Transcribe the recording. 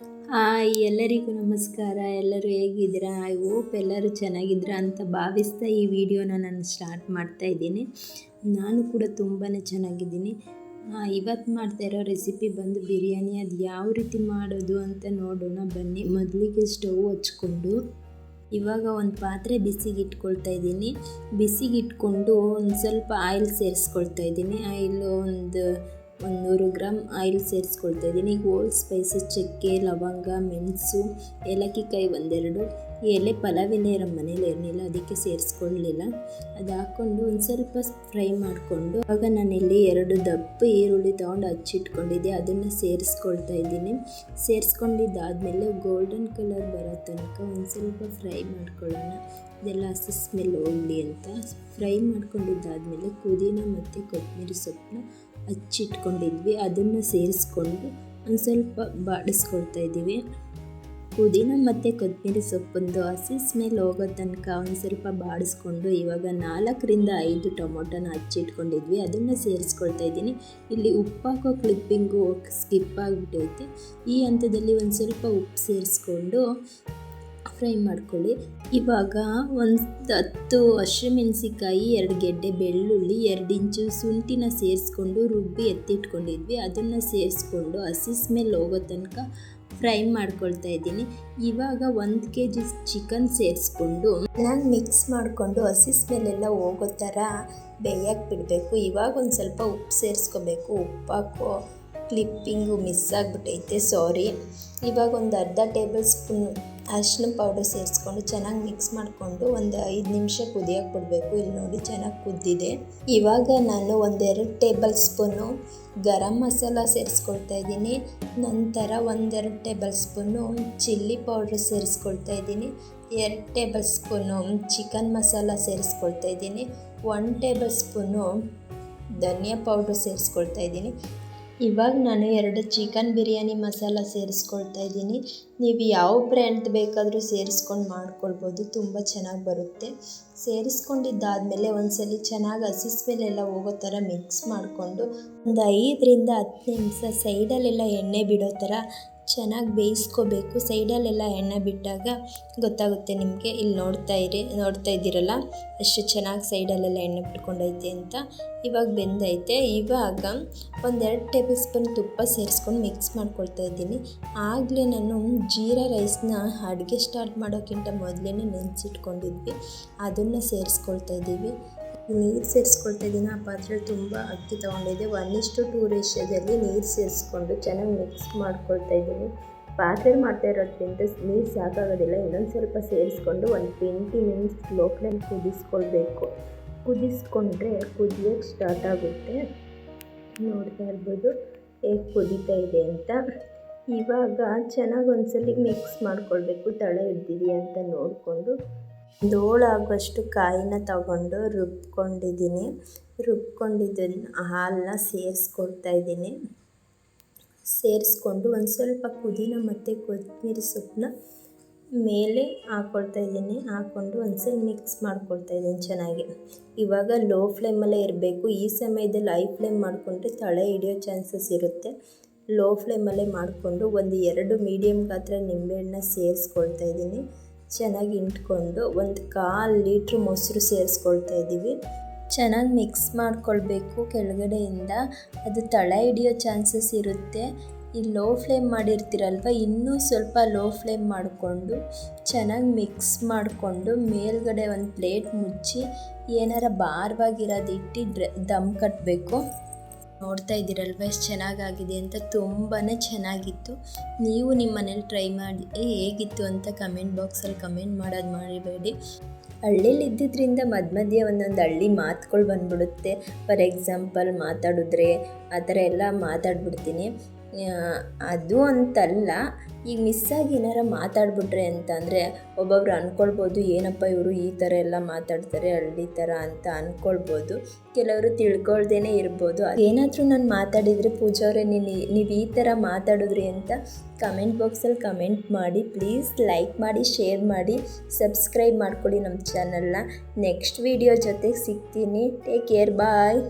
Hi, ಎಲ್ಲರಿಗೂ ನಮಸ್ಕಾರ. ಎಲ್ಲರೂ ಹೇಗಿದ್ದೀರಾ? ಐ ಹೋಪ್ ಎಲ್ಲರೂ ಚೆನ್ನಾಗಿದ್ದೀರಾ ಅಂತ ಭಾವಿಸ್ತಾ ಈ ವಿಡಿಯೋನ ನಾನು ಸ್ಟಾರ್ಟ್ ಮಾಡ್ತಾ ಇದ್ದೀನಿ. ನಾನು ಕೂಡ ತುಂಬಾ ಚೆನ್ನಾಗಿದ್ದೀನಿ. ಇವತ್ತು ಮಾಡ್ತಾ ಇರೋ ರೆಸಿಪಿ ಬಂದು ಬಿರಿಯಾನಿ, ಅದು ಯಾವ ರೀತಿ ಮಾಡೋದು ಅಂತ ನೋಡೋಣ. ಬನ್ನಿ, ಮೊದಲಿಗೆ ಸ್ಟವ್ ಹಚ್ಕೊಂಡು ಇವಾಗ ಒಂದು ಪಾತ್ರೆ ಬಿಸಿಗೆ ಇಟ್ಕೊಳ್ತಾ ಇದ್ದೀನಿ. ಬಿಸಿಗೆ ಇಟ್ಕೊಂಡು ಒಂದು ಸ್ವಲ್ಪ ಆಯಿಲ್ ಸೇರಿಸ್ಕೊಳ್ತಾ ಇದ್ದೀನಿ. ಆಯಿಲ್ ಒಂದು ಒಂದು ನೂರು ಗ್ರಾಮ್ ಆಯಿಲ್ ಸೇರಿಸ್ಕೊಳ್ತಾ ಇದ್ದೀನಿ. ಈಗ ಓಲ್ಡ್ ಸ್ಪೈಸಸ್ ಚಕ್ಕೆ, ಲವಂಗ, ಮೆಣಸು ಏಲಕ್ಕಿ ಕಾಯಿ ಒಂದೆರಡು, ಎಲೆ, ಪಲಾವಿನೇ ನಮ್ಮ ಮನೇಲಿ ಇರಲಿಲ್ಲ ಅದಕ್ಕೆ ಸೇರಿಸ್ಕೊಳ್ಳಲಿಲ್ಲ ಅದು ಹಾಕ್ಕೊಂಡು ಒಂದು ಸ್ವಲ್ಪ ಫ್ರೈ ಮಾಡಿಕೊಂಡು ಆಗ ನಾನಿಲ್ಲಿ ಎರಡು ದಪ್ಪ ಈರುಳ್ಳಿ ತೊಗೊಂಡು ಹಚ್ಚಿಟ್ಕೊಂಡಿದ್ದೆ, ಅದನ್ನು ಸೇರಿಸ್ಕೊಳ್ತಾ ಇದ್ದೀನಿ. ಸೇರಿಸ್ಕೊಂಡಿದ್ದಾದಮೇಲೆ ಗೋಲ್ಡನ್ ಕಲರ್ ಬರೋ ತನಕ ಒಂದು ಸ್ವಲ್ಪ ಫ್ರೈ ಮಾಡ್ಕೊಳ್ಳೋಣ. ಇದೆಲ್ಲ ಹಸಿ ಸ್ಮೆಲ್ ಹೋಗಲಿ ಅಂತ. ಫ್ರೈ ಮಾಡ್ಕೊಂಡಿದ್ದಾದಮೇಲೆ ಪುದೀನ ಮತ್ತು ಕೊತ್ತಂಬರಿ ಸೊಪ್ಪನ್ನ ಹಚ್ಚಿಟ್ಕೊಂಡಿದ್ವಿ, ಅದನ್ನು ಸೇರಿಸ್ಕೊಂಡು ಒಂದು ಸ್ವಲ್ಪ ಬಾಡಿಸ್ಕೊಳ್ತಾ ಇದ್ದೀವಿ. ಪುದೀನ ಮತ್ತು ಕೊತ್ತಂಬರಿ ಸೊಪ್ಪೊಂದು ಹಸಿ ಸ್ಮೆಲ್ ಹೋಗೋ ತನಕ ಒಂದು ಸ್ವಲ್ಪ ಬಾಡಿಸ್ಕೊಂಡು ಇವಾಗ ನಾಲ್ಕರಿಂದ ಐದು ಟೊಮೊಟೊನ ಹಚ್ಚಿಟ್ಕೊಂಡಿದ್ವಿ, ಅದನ್ನು ಸೇರಿಸ್ಕೊಳ್ತಾ ಇದ್ದೀನಿ. ಇಲ್ಲಿ ಉಪ್ಪು ಹಾಕೋ ಕ್ಲಿಪ್ಪಿಂಗು ಸ್ಕಿಪ್ ಆಗಿಬಿಟ್ಟೈತೆ. ಈ ಹಂತದಲ್ಲಿ ಒಂದು ಸ್ವಲ್ಪ ಉಪ್ಪು ಸೇರಿಸ್ಕೊಂಡು ಫ್ರೈ ಮಾಡ್ಕೊಳ್ಳಿ. ಇವಾಗ ಒಂದು ಹತ್ತು ಹಸಿಮೆಣಸಿಕಾಯಿ ಎರಡು ಗೆಡ್ಡೆ ಬೆಳ್ಳುಳ್ಳಿ, ಎರಡು ಇಂಚು ಶುಂಠಿನ ಸೇರಿಸ್ಕೊಂಡು ರುಬ್ಬಿ ಎತ್ತಿಟ್ಕೊಂಡಿದ್ವಿ. ಅದನ್ನು ಸೇರಿಸ್ಕೊಂಡು ಹಸಿ ಸ್ಮೆಲ್ ಹೋಗೋ ತನಕ ಫ್ರೈ ಮಾಡ್ಕೊಳ್ತಾ ಇದ್ದೀನಿ. ಇವಾಗ ಒಂದು ಕೆ ಜಿ ಚಿಕನ್ ಸೇರಿಸ್ಕೊಂಡು ನಾನು ಮಿಕ್ಸ್ ಮಾಡಿಕೊಂಡು ಹಸಿ ಸ್ಮೆಲ್ ಎಲ್ಲ ಹೋಗೋ ಥರ ಬೇಯಕ್ಕೆ ಬಿಡಬೇಕು. ಇವಾಗ ಒಂದು ಸ್ವಲ್ಪ ಉಪ್ಪು ಸೇರಿಸ್ಕೋಬೇಕು. ಉಪ್ಪು ಹಾಕೋ ಕ್ಲಿಪ್ಪಿಂಗು ಮಿಸ್ ಆಗಿಬಿಟ್ಟೈತೆ ಸಾರಿ ಇವಾಗ ಒಂದು ಅರ್ಧ ಟೇಬಲ್ ಸ್ಪೂನ್ ಅರಿಶಿನ ಪೌಡರ್ ಸೇರಿಸ್ಕೊಂಡು ಚೆನ್ನಾಗಿ ಮಿಕ್ಸ್ ಮಾಡಿಕೊಂಡು ಒಂದು ಐದು ನಿಮಿಷ ಕುದಿಯೋಕೆ ಬಿಡಬೇಕು. ಇಲ್ಲಿ ನೋಡಿ ಚೆನ್ನಾಗಿ ಕುದ್ದಿದೆ. ಇವಾಗ ನಾನು ಒಂದೆರಡು ಟೇಬಲ್ ಸ್ಪೂನು ಗರಂ ಮಸಾಲ ಸೇರಿಸ್ಕೊಳ್ತಾ ಇದ್ದೀನಿ. ನಂತರ ಒಂದೆರಡು ಟೇಬಲ್ ಸ್ಪೂನು ಚಿಲ್ಲಿ ಪೌಡ್ರ್ ಸೇರಿಸ್ಕೊಳ್ತಾ ಇದ್ದೀನಿ. ಎರಡು ಟೇಬಲ್ ಸ್ಪೂನು ಚಿಕನ್ ಮಸಾಲ ಸೇರಿಸ್ಕೊಳ್ತಾ ಇದ್ದೀನಿ. ಒನ್ ಟೇಬಲ್ ಸ್ಪೂನು ಧನಿಯಾ ಪೌಡ್ರ್ ಸೇರಿಸ್ಕೊಳ್ತಾ ಇದ್ದೀನಿ. ಇವಾಗ ನಾನು ಎರಡು ಚಿಕನ್ ಬಿರಿಯಾನಿ ಮಸಾಲ ಸೇರಿಸ್ಕೊಳ್ತಾ ಇದ್ದೀನಿ. ನೀವು ಯಾವ ಬ್ರ್ಯಾಂಡ್ ಬೇಕಾದರೂ ಸೇರಿಸ್ಕೊಂಡು ಮಾಡ್ಕೊಳ್ಬೋದು, ತುಂಬ ಚೆನ್ನಾಗಿ ಬರುತ್ತೆ. ಸೇರಿಸ್ಕೊಂಡಿದ್ದಾದಮೇಲೆ ಒಂದ್ಸಲಿ ಚೆನ್ನಾಗಿ ಹಸಿ ಸ್ಮೆಲ್ಲೆಲ್ಲ ಹೋಗೋ ಥರ ಮಿಕ್ಸ್ ಮಾಡಿಕೊಂಡು ಒಂದು ಐದರಿಂದ ಹತ್ತು ನಿಮಿಷ ಸೈಡಲ್ಲೆಲ್ಲ ಎಣ್ಣೆ ಬಿಡೋ ಥರ ಚೆನ್ನಾಗಿ ಬೇಯಿಸ್ಕೋಬೇಕು. ಸೈಡಲ್ಲೆಲ್ಲ ಎಣ್ಣೆ ಬಿಟ್ಟಾಗ ಗೊತ್ತಾಗುತ್ತೆ ನಿಮಗೆ. ಇಲ್ಲಿ ನೋಡ್ತಾ ಇರಿ, ನೋಡ್ತಾ ಇದ್ದೀರಲ್ಲ? ಎಷ್ಟು ಚೆನ್ನಾಗಿ ಸೈಡಲ್ಲೆಲ್ಲ ಎಣ್ಣೆ ಬಿಟ್ಕೊಂಡೈತೆ ಅಂತ. ಇವಾಗ ಬೆಂದೈತೆ. ಇವಾಗ ಒಂದೆರಡು ಟೇಬಲ್ ಸ್ಪೂನ್ ತುಪ್ಪ ಸೇರಿಸ್ಕೊಂಡು ಮಿಕ್ಸ್ ಮಾಡ್ಕೊಳ್ತಾ ಇದ್ದೀನಿ. ಆಗಲೇ ನಾನು ಜೀರಾ ರೈಸ್ನ ಅಡುಗೆ ಸ್ಟಾರ್ಟ್ ಮಾಡೋಕ್ಕಿಂತ ಮೊದಲೇ ನೆನೆಸಿಟ್ಕೊಂಡಿದ್ವಿ. ಅದನ್ನು ಸೇರಿಸ್ಕೊಳ್ತಾ ಇದ್ದೀವಿ. ನೀರು ಸೇರಿಸ್ಕೊಳ್ತಾ ಇದ್ದೀನಿ ಆ ಪಾತ್ರೆ ತುಂಬ ಅಕ್ಕಿ ತೊಗೊಂಡಿದ್ದೆ ಒನ್ ಇಷ್ಟು ಟೂ ರೇಷ್ಯದಲ್ಲಿ ನೀರು ಸೇರಿಸ್ಕೊಂಡು ಚೆನ್ನಾಗಿ ಮಿಕ್ಸ್ ಮಾಡ್ಕೊಳ್ತಾ ಇದ್ದೀನಿ ಪಾತ್ರೆ ಮಾಡ್ತಾ ಇರೋದ್ರಿಂದ ನೀರು ಸಾಕಾಗೋದಿಲ್ಲ. ಇನ್ನೊಂದು ಸ್ವಲ್ಪ ಸೇರಿಸ್ಕೊಂಡು ಒಂದು ಟ್ವೆಂಟಿ ಮಿನಿಟ್ಸ್ ಲೋ ಫ್ಲೇಮ್ ಕುದಿಸ್ಕೊಳ್ಬೇಕು. ಕುದಿಸ್ಕೊಂಡ್ರೆ ಕುದಿಯೋಕ್ಕೆ ಸ್ಟಾರ್ಟ್ ಆಗುತ್ತೆ. ನೋಡ್ತಾ ಇರ್ಬೋದು ಹೇಗೆ ಕುದೀತಾ ಇದೆ ಅಂತ. ಇವಾಗ ಚೆನ್ನಾಗಿ ಒಂದ್ಸಲಿ ಮಿಕ್ಸ್ ಮಾಡ್ಕೊಳ್ಬೇಕು. ತಳ ಹಿಡ್ದಿದೆಯಾ ಅಂತ ನೋಡಿಕೊಂಡು ಆಗುವಷ್ಟು ಕಾಯಿನ ತಗೊಂಡು ರುಬ್ಕೊಂಡಿದ್ದೀನಿ. ರುಬ್ಕೊಂಡಿದ್ದನ್ನು ಹಾಲನ್ನ ಸೇರಿಸ್ಕೊಡ್ತಾ ಇದ್ದೀನಿ. ಸೇರಿಸ್ಕೊಂಡು ಒಂದು ಸ್ವಲ್ಪ ಪುದೀನ ಮತ್ತು ಕೊತ್ತಂಬರಿ ಸೊಪ್ಪನ್ನ ಮೇಲೆ ಹಾಕ್ಕೊಳ್ತಾ ಇದ್ದೀನಿ. ಹಾಕ್ಕೊಂಡು ಒಂದ್ಸಲ ಮಿಕ್ಸ್ ಮಾಡ್ಕೊಳ್ತಾ ಇದ್ದೀನಿ ಚೆನ್ನಾಗಿ. ಇವಾಗ ಲೋ ಫ್ಲೇಮಲ್ಲೇ ಇರಬೇಕು. ಈ ಸಮಯದಲ್ಲಿ ಹೈ ಫ್ಲೇಮ್ ಮಾಡಿಕೊಂಡ್ರೆ ತಳೆ ಹಿಡಿಯೋ ಚಾನ್ಸಸ್ ಇರುತ್ತೆ. ಲೋ ಫ್ಲೇಮಲ್ಲೇ ಮಾಡಿಕೊಂಡು ಒಂದು ಎರಡು ಮೀಡಿಯಮ್ ಗಾತ್ರ ನಿಂಬೆಹಣ್ಣನ್ನ ಸೇರಿಸ್ಕೊಳ್ತಾ ಇದ್ದೀನಿ. ಚೆನ್ನಾಗಿ ಇಂಟ್ಕೊಂಡು ಒಂದು ಕಾಲು ಲೀಟ್ರ್ ಮೊಸರು ಸೇರಿಸ್ಕೊಳ್ತಾ ಇದ್ದೀವಿ. ಚೆನ್ನಾಗಿ ಮಿಕ್ಸ್ ಮಾಡ್ಕೊಳ್ಬೇಕು ಕೆಳಗಡೆಯಿಂದ. ಅದು ತಳ ಹಿಡಿಯೋ ಚಾನ್ಸಸ್ ಇರುತ್ತೆ. ಈ ಲೋ ಫ್ಲೇಮ್ ಮಾಡಿರ್ತೀರಲ್ವ, ಇನ್ನೂ ಸ್ವಲ್ಪ ಲೋ ಫ್ಲೇಮ್ ಮಾಡಿಕೊಂಡು ಚೆನ್ನಾಗಿ ಮಿಕ್ಸ್ ಮಾಡಿಕೊಂಡು ಮೇಲ್ಗಡೆ ಒಂದು ಪ್ಲೇಟ್ ಮುಚ್ಚಿ ಏನಾರ ಭಾರವಾಗಿರೋದು ಇಟ್ಟು ದಮ್ ಕಟ್ಟಬೇಕು ನೋಡ್ತಾ ಇದ್ದೀರಲ್ವ? ಎಷ್ಟು ಚೆನ್ನಾಗಾಗಿದೆ ಅಂತ ತುಂಬಾ ಚೆನ್ನಾಗಿತ್ತು. ನೀವು ನಿಮ್ಮ ಮನೇಲಿ ಟ್ರೈ ಮಾಡಿ ಹೇಗಿತ್ತು ಅಂತ ಕಮೆಂಟ್ ಬಾಕ್ಸಲ್ಲಿ ಕಮೆಂಟ್ ಮಾಡೋದು ಮಾಡಬೇಡಿ ಹಳ್ಳಿಲಿ ಇದ್ದಿದ್ದರಿಂದ ಮಧ್ಯ ಮಧ್ಯೆ ಒಂದೊಂದು ಹಳ್ಳಿ ಮಾತುಗಳು ಬಂದ್ಬಿಡುತ್ತೆ. ಫಾರ್ ಎಕ್ಸಾಂಪಲ್ ಮಾತಾಡಿದ್ರೆ ಆ ಥರ ಎಲ್ಲ ಮಾತಾಡ್ಬಿಡ್ತೀನಿ. ಅದು ಅಂತಲ್ಲ, ಈಗ ಮಿಸ್ಸಾಗಿ ಏನಾರ ಮಾತಾಡ್ಬಿಟ್ರೆ ಅಂತಂದರೆ ಒಬ್ಬೊಬ್ರು ಅಂದ್ಕೊಳ್ಬೋದು ಏನಪ್ಪ ಇವರು ಈ ಥರ ಎಲ್ಲ ಮಾತಾಡ್ತಾರೆ, ಹಳ್ಳಿ ಥರ ಅಂತ ಅಂದ್ಕೊಳ್ಬೋದು ಕೆಲವರು ತಿಳ್ಕೊಳ್ದೇ ಇರ್ಬೋದು. ಏನಾದರೂ ನಾನು ಮಾತಾಡಿದರೆ ಅವರೇ, ನೀನು ನೀವು ಈ ಥರ ಮಾತಾಡಿದ್ರಿ ಅಂತ ಕಮೆಂಟ್ ಬಾಕ್ಸಲ್ಲಿ ಕಮೆಂಟ್ ಮಾಡಿ ಪ್ಲೀಸ್ ಲೈಕ್ ಮಾಡಿ ಶೇರ್ ಮಾಡಿ ಸಬ್ಸ್ಕ್ರೈಬ್ ಮಾಡ್ಕೊಳ್ಳಿ ನಮ್ಮ ಚಾನಲ್ನ ನೆಕ್ಸ್ಟ್ ವೀಡಿಯೋ ಜೊತೆಗೆ ಸಿಗ್ತೀನಿ. Take care bye